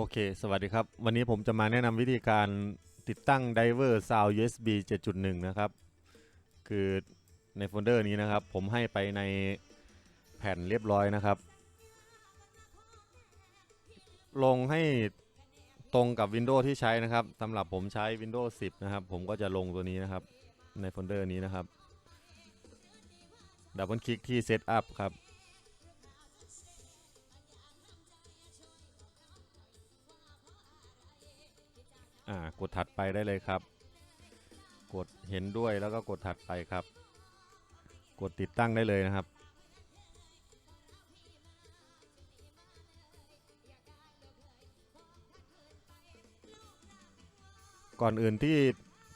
โอเค สวัสดีครับ วันนี้ผมจะมาแนะนำวิธีการติดตั้ง Diver Sound USB 7.1 นะครับ คือในโฟลเดอร์นี้นะครับ ผมให้ไปในแผ่นเรียบร้อยนะครับ ลงให้ตรงกับ Windows ที่ใช้นะครับสำหรับผมใช้ Windows 10 นะครับ ผมก็จะลงตัวนี้นะครับ ในโฟลเดอร์นี้นะครับ ดับเบิลคลิกที่ Setup ครับ อ่ากดถัดไปได้เลยครับ กดเห็นด้วยแล้วก็กดถัดไปครับ กดติดตั้งได้เลยนะครับ ก่อนอื่นที่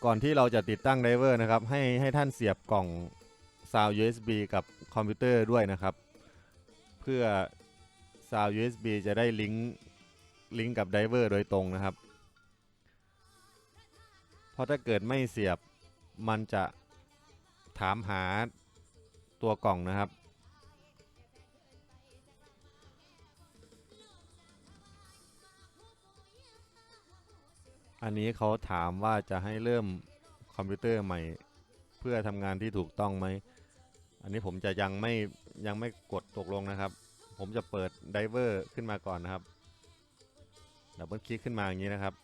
ก่อนที่เราจะติดตั้งไดเวอร์นะครับ ให้ให้ท่านเสียบกล่อง Sound USB กับคอมพิวเตอร์ด้วยนะครับ เพื่อ Sound USB จะได้ลิงก์ลิงก์กับไดเวอร์โดยตรงนะครับ เพราะถ้าเกิดไม่เสียบมันจะถามหาตัวกล่องนะครับ อันนี้เขาถามว่าจะให้เริ่มคอมพิวเตอร์ใหม่ เพื่อทำงานที่ถูกต้องไหม อันนี้ผมจะยังไม่ยังไม่กดตกลงนะครับ ผมจะเปิดไดเวอร์ขึ้นมาก่อนนะครับดับเบิลคลิกขึ้นมาอย่างนี้นะครับ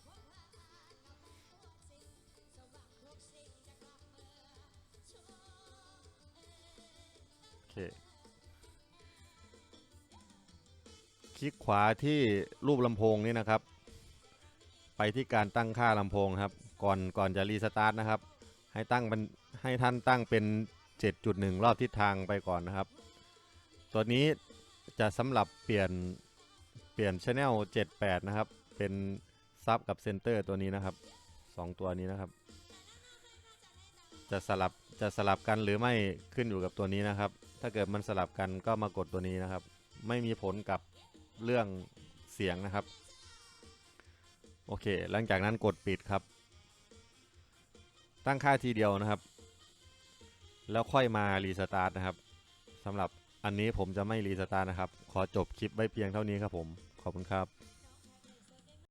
คลิกขวาที่รูปลำโพงนี่นะครับ ไปที่การตั้งค่าลำโพงครับ ก่อนก่อนจะรีสตาร์ทนะครับ ให้ตั้งเป็นให้ท่านตั้งเป็น 7.1 รอบทิศทางไปก่อนนะครับ ตัวนี้จะสำหรับเปลี่ยนเปลี่ยนช anel 78 นะครับ เป็นซับกับเซนเตอร์ตัวนี้นะครับ 2 ตัวนี้นะครับ จะสลับจะสลับกันหรือไม่ขึ้นอยู่กับตัวนี้นะครับ ถ้าเกิดมันสลับกันก็มากดตัวนี้นะครับ ไม่มีผลกับเรื่องเสียงนะครับ โอเค หลังจากนั้นกดปิดครับ ตั้งค่าทีเดียวนะครับ แล้วค่อยมารีสตาร์ทนะครับสำหรับอันนี้ผมจะไม่รีสตาร์ทนะครับ ขอจบคลิปไว้เพียงเท่านี้ครับผม ขอบคุณครับ